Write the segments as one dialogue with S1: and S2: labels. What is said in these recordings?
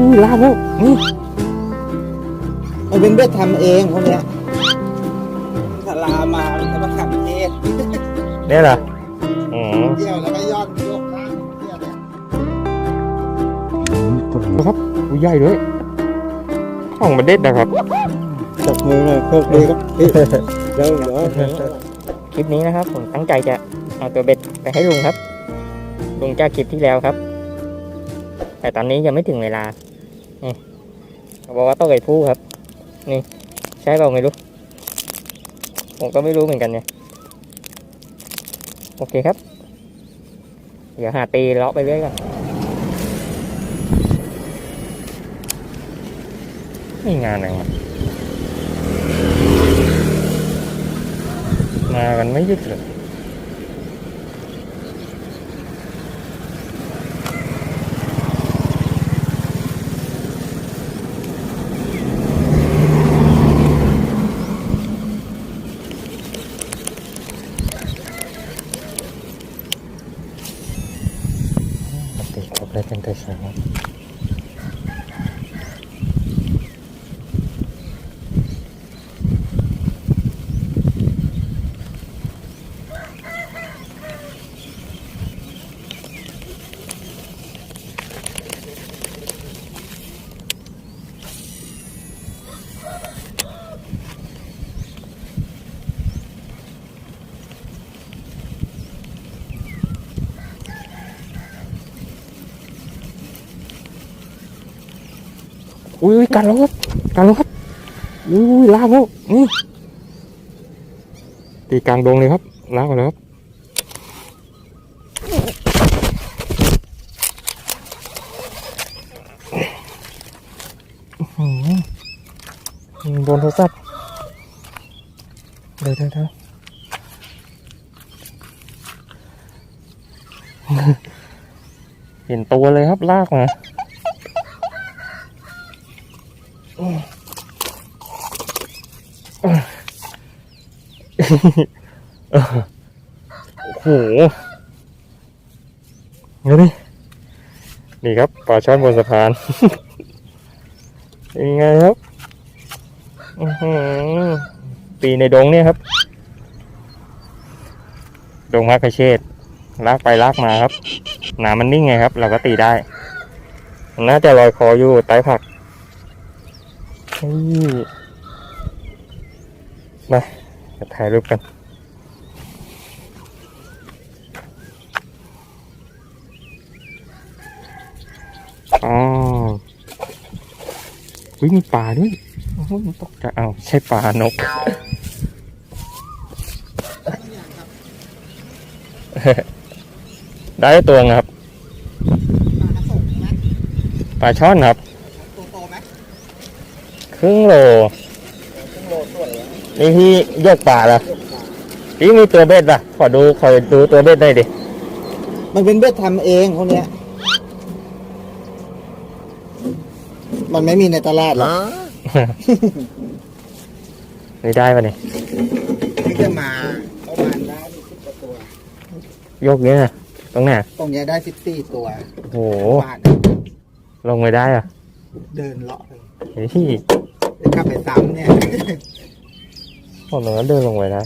S1: ยลากแล้วนี่
S2: มันเป็นเบ็ดทำเองพวกเนี้ยสลามามันจะมาขับเทศ
S1: เนี่ยเหรออืม
S2: เที่ยวแล้วก็ยอดโยกล่างเที่ยวเนี่ย
S1: ครับอุ้ยใหญ่ด้วยช่องมันเด็ดนะครับ
S2: จับมือหน่อยโชคดีครับพี่เดี๋ยวเดี๋ยว
S3: คลิปนี้นะครับ ผมตั้งใจจะเอาตัวเบ็ดไปให้ลุงครับลุงจากคลิปที่แล้วครับ แต่ตอนนี้ยังไม่ถึงเวลานี่ เขาบอกว่าต้องไก่ผู้ครับ นี่ใช่เปล่าไม่รู้ ผมก็ไม่รู้เหมือนกันเนี่ย โอเคครับ เดี๋ยวหาตีเลาะไปเรื่อยก่อน
S1: นี่งานอะไรมากันไม่ยุดเลย ปกติค รบเลยเป็นแต่เช้า อุ้ยกันแล้วครับกันแล้วครับอุ้ยอุ้ยลากแล้วนี่ตีกลางดงเลยครับลากมาแล้วครับอื้อหือยิงโดนโทรศัพท์เดี๋ยวเดี๋ยวเดี๋ยวเห็นตัวเลยครับลากมา โอ้โหนี่นี่ครับปลาช่อนบนสะพานเป็นไงครับปีในดงเนี่ยครับ ดงมะกระเชษลากไปลากมาครับหน้ำมันนิ่งไงครับ เราก็ตีได้น่าจะลอยคออยู่ใต้ผักนี่มา ถ่ายรูปกันอ๋อวิมีปลาด้วยโอ้โหตกใจเอาใช่ปลานกได้ตัวไงครับ
S2: ปลากระสงไหม
S1: ปลาช่อนครับ
S2: ตัวโตไหม
S1: ครึ่งโล
S2: ครึ่งโลส วยอะ
S1: นี่พี่ยกปลาละพี่มีตัวเบ็ดป่ะ ขอดูขอดูตัวเบ็ดได้ดิ
S2: มันเป็นเบ็ดทำเองพวกเนี้ย มันไม่มีในตลาดหรอก
S1: ไม่ได้ป่ะเนี่ย
S2: ที่จะมาเมื่อวานได้สิบกว่าตัว ย
S1: กเนี้ยนะตรงไหน
S2: ตรงเนี้ยได้สิบสี่ตัว
S1: โอ้โห
S2: เมื่อวาน
S1: ลงไม่ได้อะ
S2: เดินเลาะไป
S1: เฮ้ย
S2: จะกลับไปซ้ำเนี่ย
S1: ผมนึกว่าเดินลงไปได้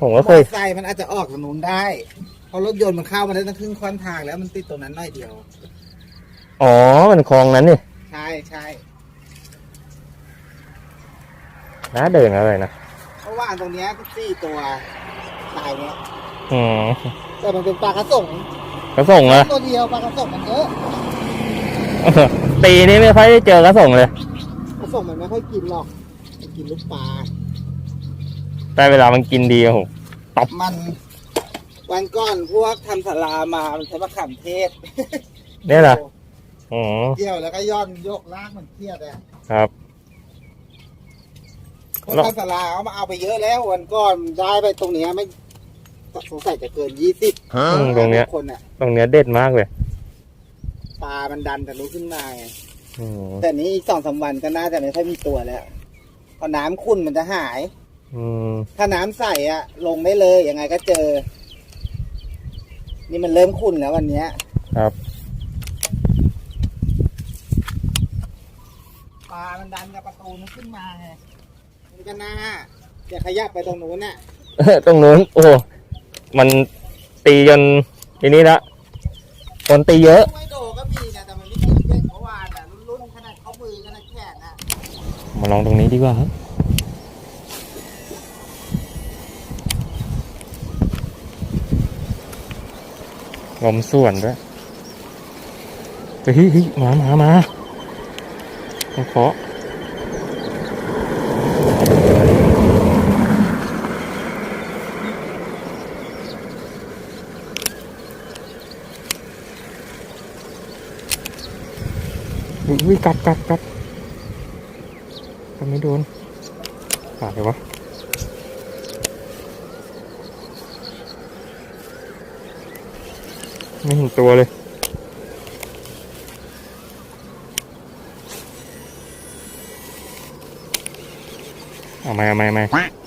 S1: ผมก็เคย
S2: มอไซค์มันอาจจะออกถนนได้ เพราะรถยนต์มันเข้ามาได้ตั้งครึ่งค่อนทางแล้วมันติดตรงนั้นหน่อยเดียว
S1: อ๋อ มันคลองนั้นนี่
S2: ใช่ใช่
S1: น่าเดินอะไรนะ
S2: เพราะว่าตรงเนี้ยสี่ตัวตายเนี้ย
S1: อืม
S2: แต่มันเป็นปลากระสง
S1: กระส่งอะ
S2: ตัวเดียวปลากระสงมันเยอะ
S1: ตีนี้ไม่ค่อยได้เจอกระส่งเลย
S2: กระสงมันไม่ค่อยกินหรอกมัน กินลูกปลา
S1: แต่เวลามันกินดีอะโห
S2: มัน วันก่อนพวกทำสลามา มันใช้มะขามเทศ
S1: เนี่ยเหรออ๋อ
S2: เกี่ยวแล้วก็ย่อนยกลากมันเครียดอะ
S1: ครับ
S2: พวกทำสลาเอามาเอาไปเยอะแล้ววันก่อนได้ไปตรงเนี้ยไม่สงสัยจะเกินยี่สิบ
S1: อืมตรงเนี้ย
S2: คนอะ
S1: ตรงเนี้ยเด็ดมากเลย
S2: ปลามันดันแต่รู้ขึ้นมาไง
S1: อืม
S2: แต่นี้อีกสองสามวันก็น่าจะไม่ค่อยมีตัวแล้วพ อน้ำขุ่นมันจะหาย
S1: อืม
S2: ถ้าน้ำใสอะลงได้เลยยังไงก็เจอ นี่มันเริ่มขุ่นแล้ววันเนี้ย
S1: ครับ
S4: ปลามันดันกับประตูมันขึ้นมาไงมันก็น่าจะขยับไปตรงนู้นน่ะ
S2: ตรงนู้นโอ้โหมันตีจนทีนี้ละคนตีเยอะ
S4: ไม่โด มา
S2: ลองตรงนี้ดีกว่าครับ ลมส่วนด้วยเฮ้ยเฮ้ยมามามามาเคาะอุ้ยกัดกัดกัด กัดไม่โดนขาดเลยวะไม่เห็นตัวเลยเอาไม่เอาไม่เอาไม่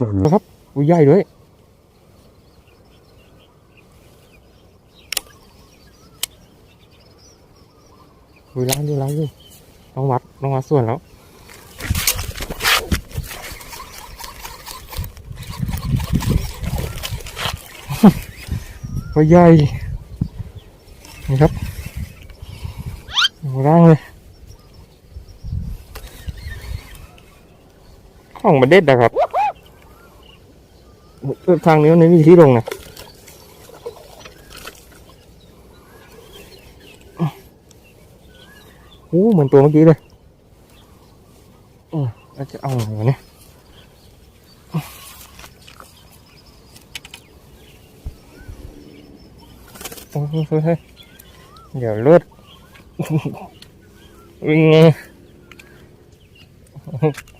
S2: นะครับอุ้ยใหญ่ด้วยอุ้ยล้างอยู่ล้างอยู่ต้องวัดต้องวัดส่วนแล้วก็ใหญ่นี่ครับร่างเลยของมันเด็ดนะครับ ทางนี้มันไม่มีที่ลงนะโอ้เหมือนตัวเมื่อกี้เลยอืมแล้วจะเอาไงวะเนี่ยเฮ้ยเฮ้ยเดี๋ยวเลือดวิ่งไง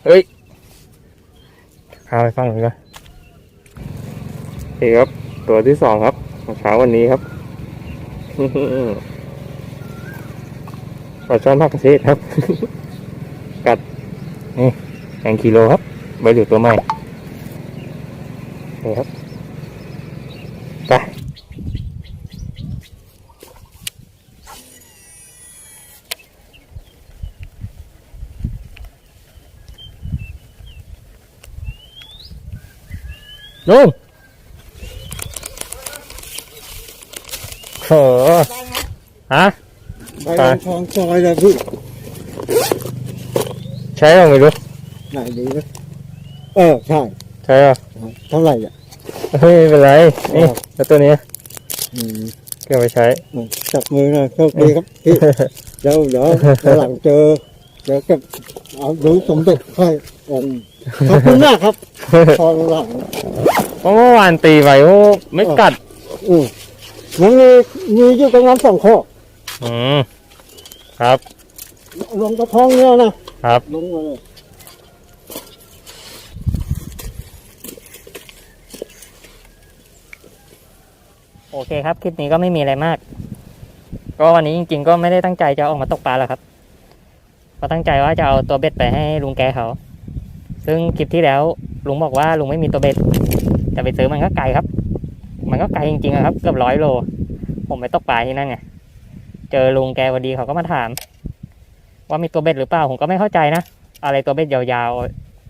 S2: เฮ้ยพาไปฟังหน่อยก่อน นี่ครับ ตัวที่สองครับของเช้าวันนี้ครับปลาช่อนภาคเกษตรครับ กัดนี่แองกิโลครับใบเหลือตัวใหม่นี่ครับไปลุง โหฮะ
S4: ไปทองซอยเลยพี่
S2: ใช้ยังไม่รู้
S4: ไหนดีนะเออใช่
S2: ใช่อะ
S4: เท่าไหร่อะ
S2: เฮ้ยไม่เป็นไรนี่แล้วตัวเนี้ย
S4: อืม
S2: เก็บไปใช้
S4: จับมือหน่อยโชคดีครับพี่เดี๋ยวเดี๋ยวเดี๋ยวหลังเจอเดี๋ยวเก็บเอาดูสมเด็จค่อยองค์ขอบคุณมากครับพอหลัง
S2: เพราะเมื่อวานตีไปโอ้ไม่กัด
S4: อืม มันมีมีอยู่ประมาณสองข้อ
S2: อืมครับ
S4: ลงกระท้องเนี่ยนะครับลงมาเลย
S1: โอเคครับ คลิปนี้ก็ไม่มีอะไรมาก ก็วันนี้จริง ๆ ก็ไม่ได้ตั้งใจจะออกมาตกปลาหรอกครับก็ตั้งใจว่าจะเอาตัวเบ็ดไปให้ลุงแกเขา ซึ่งคลิปที่แล้วลุงบอกว่าลุงไม่มีตัวเบ็ด จะไปซื้อมันก็ไกลครับ มันก็ไกลจริงๆครับ เกือบร้อยโล ผมไปตกปลาที่นั่นไง เจอลุงแกพอดีเขาก็มาถาม ว่ามีตัวเบ็ดหรือเปล่า ผมก็ไม่เข้าใจนะ อะไรตัวเบ็ดยาว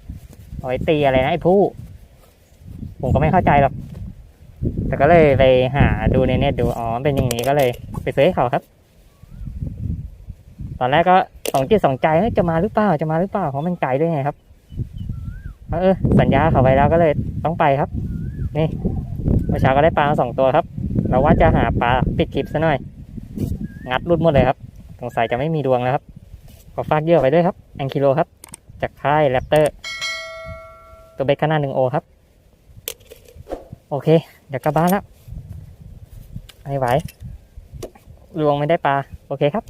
S1: ๆเอาไว้ตีอะไรนะไอ้ผู้ ผมก็ไม่เข้าใจหรอก แต่ก็เลยไปหาดูในเน็ตดู อ๋อ เป็นอย่างนี้ก็เลย ไปซื้อให้เขาครับ ตอนแรกก็สองจิตสองใจจะมาหรือเปล่า จะมาหรือเปล่า เพราะมันไกลด้วยไงครับ เออ สัญญาเขาไปแล้วก็เลยต้องไปครับ นี่ เมื่อเช้าก็ได้ปลาสองตัวครับ เราว่าจะหาปลาปิดคลิปซะหน่อย งัดรุดหมดเลยครับ สงสัยจะไม่มีดวงแล้วครับ ขอฝากเยื่อไปด้วยครับ แองคิโลครับ จากค่ายแรปเตอร์ ตัวเบ็ดขนาดหนึ่งโอครับ โอเค เดี๋ยวกลับบ้านแล้วไม่ไหวลวงไม่ได้ปลา โอเคครับ